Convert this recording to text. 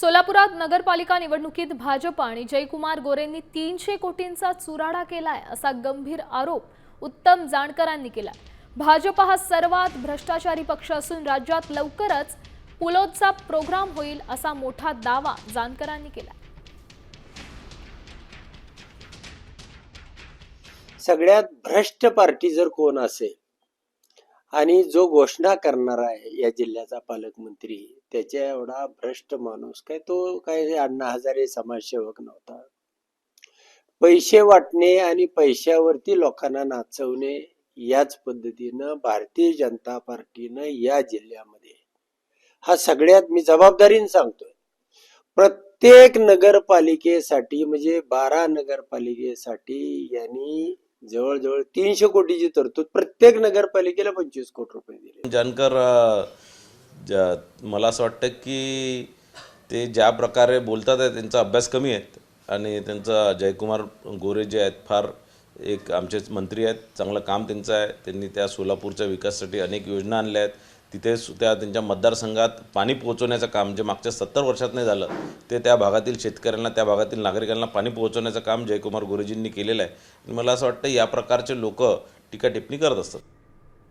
सोलापुरात नगरपालिका निवडणुकीत भाजप आणि जयकुमार गोरेंनी तीनशे कोटींचा चुराडा केलाय असा गंभीर आरोप उत्तम जाणकरांनी केला. भाजप हा सर्वात भ्रष्टाचारी पक्ष असून राज्यात लवकरच पुलोदचा प्रोग्राम होईल असा मोठा दावा जानकरांनी केला. सगळ्यात भ्रष्ट पार्टी जर कोण असेल आणि जो घोषणा करणार आहे या जिल्ह्याचा पालकमंत्री त्याच्या एवढा भ्रष्ट माणूस काय तो काय अण्णा हजारे समाजसेवक नव्हता. पैसे वाटणे आणि पैशावरती लोकांना नाचवणे याच पद्धतीनं भारतीय जनता पार्टीनं या जिल्ह्यामध्ये. हा सगळ्यात मी जबाबदारीने सांगतोय. प्रत्येक नगरपालिकेसाठी म्हणजे बारा नगरपालिकेसाठी यांनी जवळजवळ तीनशे कोटीची तरतूद प्रत्येक नगरपालिकेला पंचवीस कोटी रुपये दिले. जानकर मला असं वाटतं की ते ज्या प्रकारे बोलतात आहे त्यांचा अभ्यास कमी आहेत आणि त्यांचा जयकुमार गोरे जे आहेत फार एक आमचे मंत्री आहेत चांगलं काम त्यांचं आहे. त्यांनी त्या सोलापूरच्या विकासासाठी अनेक योजना आणल्या आहेत. तिथे सु- त्या त्यांच्या मतदारसंघात पाणी पोहोचवण्याचं काम जे मागच्या सत्तर वर्षात नाही झालं ते त्या भागातील शेतकऱ्यांना त्या भागातील नागरिकांना पाणी पोहोचवण्याचं काम जयकुमार गुरुजींनी केलेलं आहे. मला असं वाटतं या प्रकारचे लोक टीका टिप्पणी करत असतात.